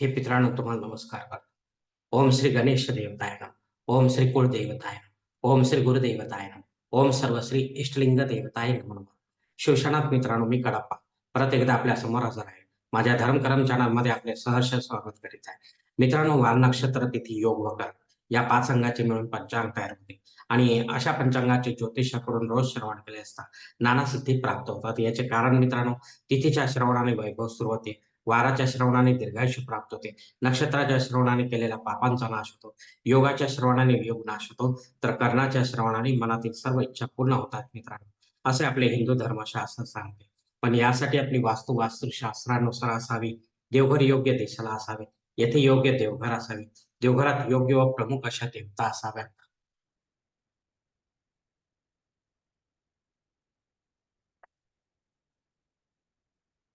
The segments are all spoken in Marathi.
हे मित्रांनो तुम्हाला नमस्कार करतो. ओम श्री गणेश देवताय ओम श्री कुळदेवताय नम ओम श्री गुरुदेवताय ओम सर्व श्री इष्टलिंग देवताय म्हणून शिवशनाथ मित्रांनो मी कडप्पा. परत एकदा आपल्यासमोर हजर आहे. माझ्या धर्मकरम चॅनलमध्ये आपले सहर्ष स्वागत करीत आहे. मित्रांनो वाल नक्षत्र तिथी योग वकर. या पाच अंगाचे मिळून पंचांग तयार होते. आणि अशा पंचांगाचे ज्योतिषाकडून रोज श्रवण केले असता नाना सिद्धी प्राप्त होतात. याचे कारण मित्रांनो तिथीच्या श्रवणाने वैभव सुरू होते. वाराच्या श्रवणाने दीर्घायुष्य प्राप्त होते. नक्षत्राच्या श्रवणाने केलेल्या पापांचा नाश होतो. योगाच्या श्रवणाने योग नाश होतो. तर कर्णाच्या श्रवणाने मनातील सर्व इच्छा पूर्ण होतात मित्रांनो. असे आपले हिंदू धर्मशास्त्र सांगते. पण यासाठी आपली वास्तू वास्तुशास्त्रानुसार असावी. देवघर योग्य देशाला असावे. येथे योग्य देवघर असावे. देवघरात योग्य व प्रमुख अशा देवता असाव्यात.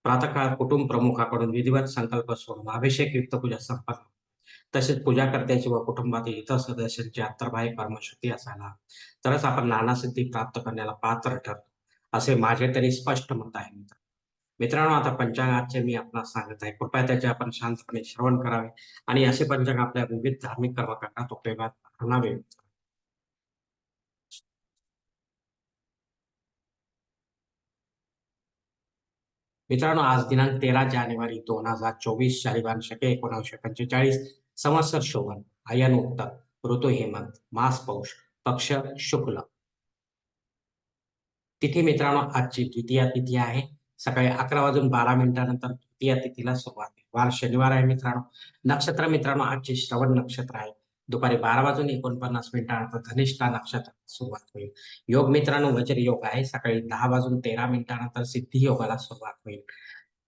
प्रातःकाळ कुटुंब प्रमुखाकडून विधिवत संकल्प सोडून अभिषेक युक्त पूजा संपन्न. तसेच पूजाकर्त्याची व कुटुंबातील इतर सदस्यांची अंतर्बाह्य कर्मशुद्धी असायला. तरच आपण नाना सिद्धी प्राप्त करण्याला पात्र ठरतो असे माझे तरी स्पष्ट मत आहे मित्र. मित्रांनो आता पंचांगाचे मी आपणास सांगत आहे. कृपया त्याचे आपण शांतपणे श्रवण करावे आणि असे पंचांग आपल्या विविध धार्मिक कर्मकांडात उपयोगात आणावे मित्रांनो आज दिनांक तेरा जानेवारी दोन हजार चोवीस शालिवान शके एकोणीसशे पंचेचाळीस संवत्सर शोभन अयन उत्तर ऋतू हेमंत मास पौष पक्ष शुक्ल. तिथी मित्रांनो आजची द्वितीय तिथी आहे. सकाळी अकरा वाजून बारा मिनिटानंतर द्वितीय तिथीला सुरुवात आहे. वार शनिवार आहे मित्रांनो. नक्षत्र मित्रांनो आजचे श्रवण नक्षत्र आहे. दुपारी बारा वाजून एकोणपन्नास मिनिटानंतर धनिष्ठा नक्षत्राला सुरुवात होईल. योग मित्रांनो वज्र योग आहे. सकाळी दहा वाजून तेरा मिनिटानंतर सिद्धी योगाला सुरुवात होईल.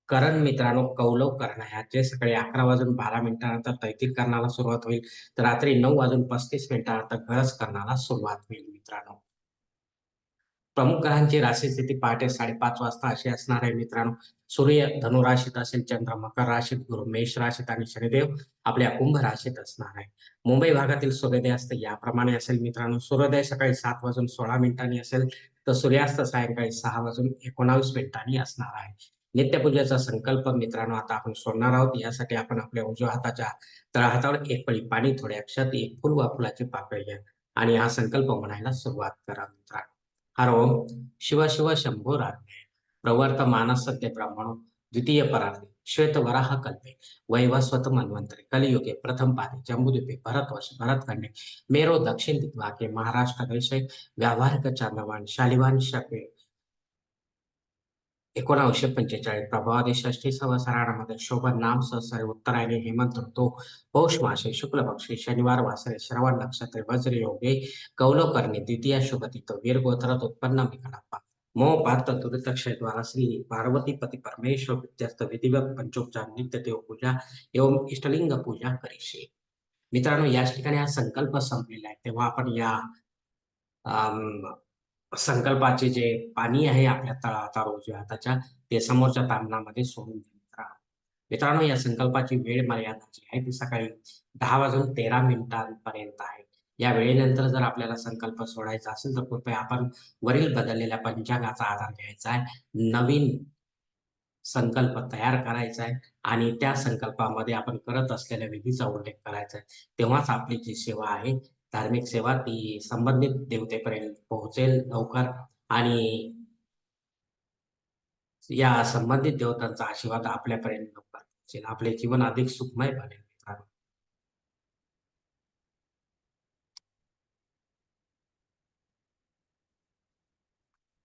करण मित्रांनो कौलव करण आहे. जे सकाळी अकरा वाजून बारा मिनिटानंतर तैतिल करणाला सुरुवात होईल. तर रात्री नऊ वाजून पस्तीस मिनिटानंतर गरज करणाला सुरुवात होईल मित्रांनो. प्रमुख ग्रहांची राशी स्थिती पहाटे साडेपाच वाजता अशी असणार आहे मित्रांनो. सूर्य धनुराशीत असेल चंद्र मकर राशीत गुरु मेष राशीत आणि शनिदेव आपल्या कुंभ राशीत असणार आहे. मुंबई भागातील सूर्योदय असते याप्रमाणे असेल मित्रांनो सूर्योदय सकाळी सात वाजून सोळा मिनिटांनी असेल तर सूर्यास्त सायंकाळी सहा वाजून एकोणावीस मिनिटांनी असणार आहे. नित्यपूजेचा संकल्प मित्रांनो आता आपण सोडणार आहोत. यासाठी आपण आपल्या उजव्या हाताच्या तळहातावर एक पळी पाणी थोडे अक्षत एक फुल वा फुलाची पाकळी घ्या. आणि हा संकल्प म्हणायला सुरुवात करा मित्रांनो. हर ओम शिव शिव शंभो राज्ञे. प्रवर्त मानस सत्य ब्राह्मणो द्वितीय परार्थे श्वेत वराह कल्पे वैवस्वत मन्वंतरे कलियुगे प्रथम पादे जम्बूद्वीपे भरतवर्ष भरतखंडे मेरो दक्षिण दिग्भागे महाराष्ट्र देशे व्यावहारिक चांदवान शालिवान शके एकोणावीसशे पंचेचाळीस प्रभावादी षष्ठी संवत्सरामध्ये शोभन नाम सहसरे उत्तरायणे हेमंत ऋतू पौष मासे शुक्ल पक्षी शनिवार वासरे श्रवण नक्षत्रे वज्र योगे कौलोकर्णी करणे द्वितीय शुभतित वीर गोत्रात उत्पन्न मिकडाप्पा मो पार्थ तुरितक्षय श्री पार्वतीपती परमेश्वर विद्यास्त विधिवत पंचोपचार नित्य देव पूजा एवं इष्टलिंग पूजा करीशे मित्रांनो याच ठिकाणी हा संकल्प संपलेला आहे. तेव्हा आपण या अं, संकल्पाचे जे पाणी आहे आपल्या तळाचा रोज हाताच्या ते समोरच्या तांबणामध्ये सोडून मित्रांनो मित्रांनो या संकल्पाची वेळ मर्यादा जी आहे ती सकाळी दहा वाजून तेरा मिनिटांपर्यंत आहे. या वेळेनंतर जर आपल्याला संकल्प सोडायचा असेल तर कृपया आपण वरील बदललेल्या पंचांगाचा आधार घ्यायचा आहे. नवीन संकल्प तयार करायचा आहे आणि त्या संकल्पामध्ये आपण करत असलेल्या विधीचा उल्लेख करायचा आहे. तेव्हाच आपली जी सेवा आहे धार्मिक सेवा ती संबंधित देवतेपर्यंत पोहोचेल लवकर आणि या संबंधित देवतांचा आशीर्वाद आपल्यापर्यंत लवकर पोहोचेल. आपले जीवन अधिक सुखमय बनेल.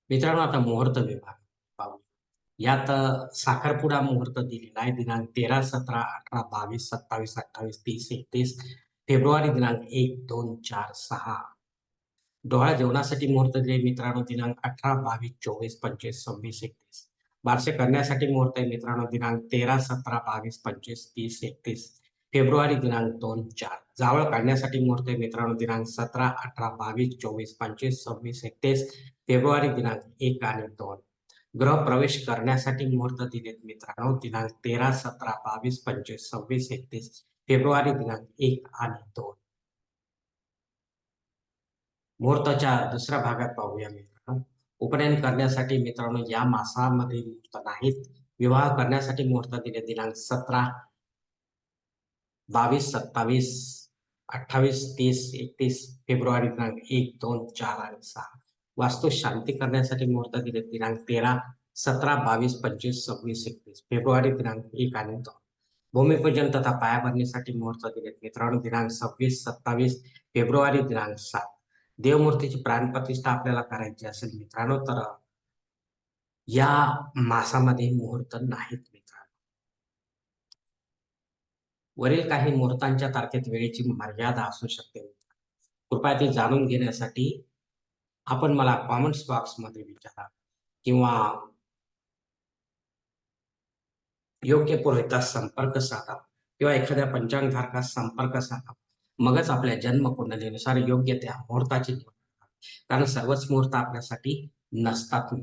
मित्रांनो आता मुहूर्त विभाग. पाहू यात साखरपुडा मुहूर्त दिलेला आहे. दिनांक तेरा सतरा अठरा बावीस सत्तावीस अठ्ठावीस तीस एकतीस. फेब्रुवारी दिनांक एक दोन चार सहा. डोळा जेवणासाठी मुहूर्त दिले मित्रांनो. दिनांक अठरा बावीस चोवीस पंचवीस सव्वीस एकतीस. बारसे करण्यासाठी मुहूर्त आहे मित्रांनो. दिनांक तेरा सतरा बावीस पंचवीस तीस एकतीस. फेब्रुवारी दिनांक दोन चार. जावळ काढण्यासाठी मुहूर्त आहे मित्रांनो. दिनांक सतरा अठरा बावीस चोवीस पंचवीस सव्वीस एकतीस. फेब्रुवारी दिनांक एक आणि दोन. ग्रह प्रवेश करण्यासाठी मुहूर्त दिलेत मित्रांनो. दिनांक तेरा सतरा बावीस पंचवीस सव्वीस एकतीस फेब्रुवारी दिनांक एक आणि दोन. मुहूर्ताच्या दुसऱ्या भागात पाहूया मित्रांनो. उपनयन करण्यासाठी मित्रांनो या मासामध्ये मुहूर्त नाहीत. विवाह करण्यासाठी मुहूर्त दिले दिनांक सतरा बावीस सत्तावीस अठ्ठावीस तीस एकतीस फेब्रुवारी दिनांक एक दोन चार आणि सहा. वास्तू शांती करण्यासाठी मुहूर्त दिले. दिनांक तेरा सतरा बावीस पंचवीस सव्वीस एकवीस फेब्रुवारी दिनांक एक आणि दोन. भूमिपूजन तथा पायाभरणीसाठी मुहूर्त दिलेत मित्रांनो दिनांक सव्वीस सत्तावीस फेब्रुवारी दिनांक सात. देवमूर्तीची प्राणप्रतिष्ठा आपल्याला करायची असेल मित्रांनो तर या मासामध्ये मुहूर्त नाहीत मित्रांनो. वरील काही मुहूर्तांच्या तारखेत वेळेची मर्यादा असू शकते कृपया ती जाणून घेण्यासाठी आपण मला कॉमेंट्स बॉक्समध्ये विचारा. किंवा योग्य पुरोहितास संपर्क साधा. किंवा एखाद्या पंचांगधारकास संपर्क साधा. मगच आपल्या जन्म कुंडलीनुसार योग्य त्या मुहूर्ताची कारण सर्वच मुहूर्त आपल्यासाठी नसतात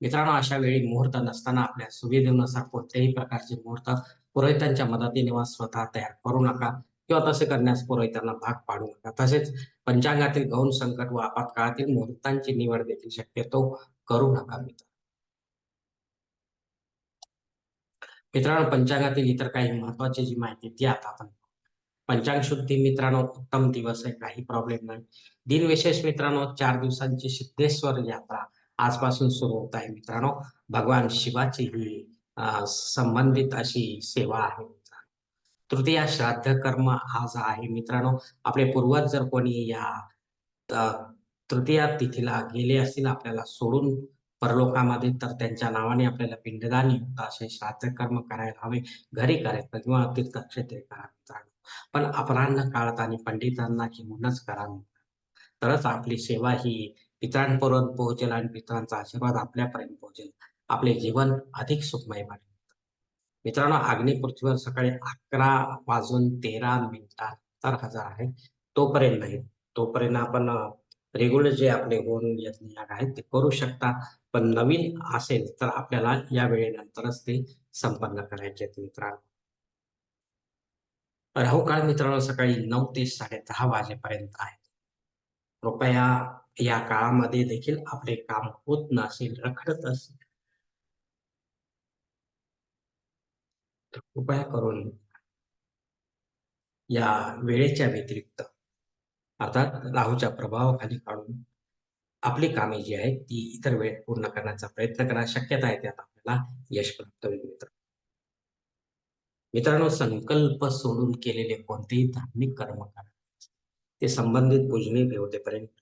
मित्रांनो अशा वेळी मुहूर्त नसताना आपल्या सुविधेनुसार कोणत्याही प्रकारचे मुहूर्त पुरोहितांच्या मदतीने वा स्वतः तयार करू नका. किंवा तसे करण्यास पुरोहितांना भाग पाडू नका. तसेच पंचांगातील गौण संकट व आपत्काळातील मुहूर्तांची निवड देखील शक्यतो करू नका मित्र. मित्रांनो पंचांगातील इतर काही महत्वाची जी माहिती ती आता आपण पंचांग शुद्धी मित्रांनो उत्तम दिवस आहे काही प्रॉब्लेम नाही. दिनविशेष मित्रांनो चार दिवसांची सिद्धेश्वर यात्रा आजपासून सुरू होत आहे मित्रांनो. भगवान शिवाची ही अं, संबंधित अशी सेवा आहे. तृतीय श्राद्ध कर्म हा जो आहे मित्रांनो आपले पूर्वज जर कोणी या अं, तृतीया तिथीला गेले असतील आपल्याला सोडून परलोकामध्ये तर त्यांच्या नावाने आपल्याला पिंडदान युक्त असे श्राद्ध कर्म करायला हवे. घरी करायचं किंवा तीर्थक्षेत्रे करा पण अपराह्न काळात आणि पंडितांना घेऊनच करा तरच आपली सेवा ही पित्रांपर्यंत पोहोचेल आणि पित्रांचा आशीर्वाद आपल्यापर्यंत पोहोचेल. आपले जीवन अधिक सुखमय वाटेल मित्रांनो आग्नी पृथ्वीवर सकाळी अकरा वाजून तेरा मिनिटात हजार आहे. तोपर्यंत नाही. तोपर्यंत आपण रेग्युलर जे आपले होऊन यज्ञ याग आहेत ते करू शकता. पण नवीन असेल तर आपल्याला या वेळेनंतरच ते संपन्न करायचे आहेत मित्रांनो. राहू काळ मित्रांनो सकाळी नऊ ते साडे दहा वाजेपर्यंत आहे. कृपया या काळामध्ये देखील आपले काम होत नसेल रखडत असेल तर कृपया करून या वेळेच्या व्यतिरिक्त अर्थात राहूच्या प्रभावाखाली काढून आपली कामे जी आहेत ती इतर वेळेत पूर्ण करण्याचा प्रयत्न करा. शक्यता आहे त्यात आपल्याला यश प्राप्त होईल मित्र. मित्रांनो संकल्प सोडून केलेले कोणतेही धार्मिक कर्म करा. ते संबंधित पूजने देवतेपर्यंत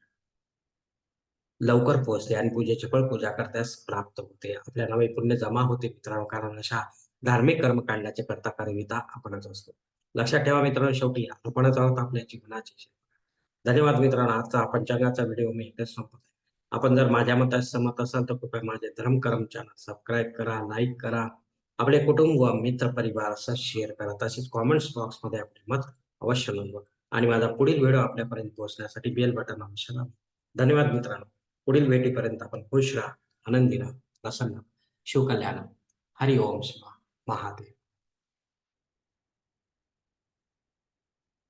लवकर पोहोचते आणि पूजेचे फळ पूजा करत्यास प्राप्त होते. आपल्या नवे पुण्य जमा होते मित्रांनो कारण अशा धार्मिक कर्म काढण्याचे करता कार्यविता आपणच असतो. लक्षात ठेवा मित्रांनो शेवटी आपणच आहोत आपल्या जीवनाचे धन्यवाद मित्रांनो आजचा आपण पंचांगाचा व्हिडिओ मी इथेच संपत आपण जर माझ्या मतात सहमत असाल तर कृपया माझे धर्मकर्म चॅनल सबस्क्राईब करा लाईक करा. आपले कुटुंब व मित्र असं शेअर करा. तसेच कॉमेंट्स बॉक्समध्ये आपले मत अवश्य नोंदवा. आणि माझा पुढील व्हिडिओ आपल्यापर्यंत पोहोचण्यासाठी बेल बटन अवश्य दाबा. धन्यवाद मित्रांनो. पुढील भेटीपर्यंत आपण खुश राहा आनंदी राहा प्रसन्न शिवकल्याण हरि ओम शिवा بعض